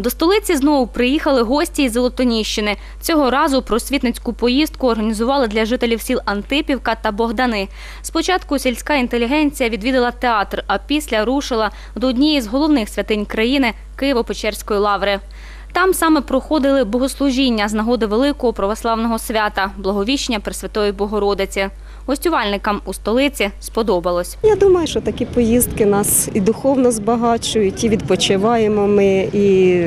До столиці знову приїхали гості із Золотоніщини. Цього разу просвітницьку поїздку організували для жителів сіл Антипівка та Богдани. Спочатку сільська інтелігенція відвідала театр, а після рушила до однієї з головних святинь країни Києво-Печерської лаври. Там саме проходили богослужіння з нагоди великого православного свята Благовіщення Пресвятої Богородиці. Гостювальникам у столиці сподобалось. Я думаю, що такі поїздки нас і духовно збагачують, і відпочиваємо ми, і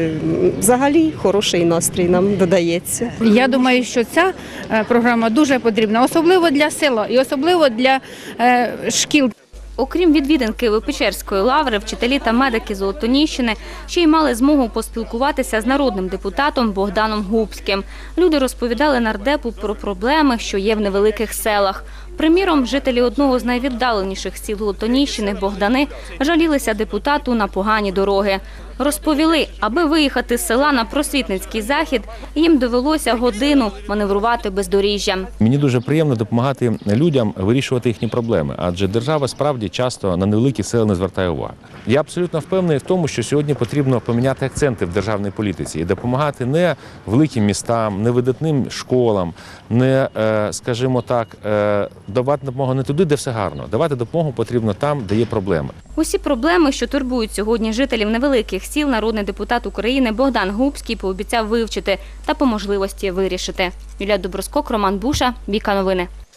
взагалі хороший настрій нам додається. Я думаю, що ця е, програма дуже потрібна, особливо для села і особливо для е, шкіл. Окрім відвідин Києво-Печерської лаври, вчителі та медики Золотоніщини ще й мали змогу поспілкуватися з народним депутатом Богданом Губським. Люди розповідали нардепу про проблеми, що є в невеликих селах. Приміром, жителі одного з найвіддаленіших сіл Золотоніщини Богдани жалілися депутату на погані дороги. Розповіли, аби виїхати з села на просвітницький захід, їм довелося годину маневрувати бездоріжжям. Мені дуже приємно допомагати людям вирішувати їхні проблеми, адже держава справді часто на невеликі сели не звертає уваги. Я абсолютно впевнений в тому, що сьогодні потрібно поміняти акценти в державній політиці і допомагати не великим містам, не видатним школам, не, е, скажімо так, е, давати допомогу не туди, де все гарно. Давати допомогу потрібно там, де є проблеми. Усі проблеми, що турбують сьогодні жителів невеликих сіл, народний депутат України Богдан Губський пообіцяв вивчити та по можливості вирішити. Юлія Доброскок, Роман Буша, Віка Новини.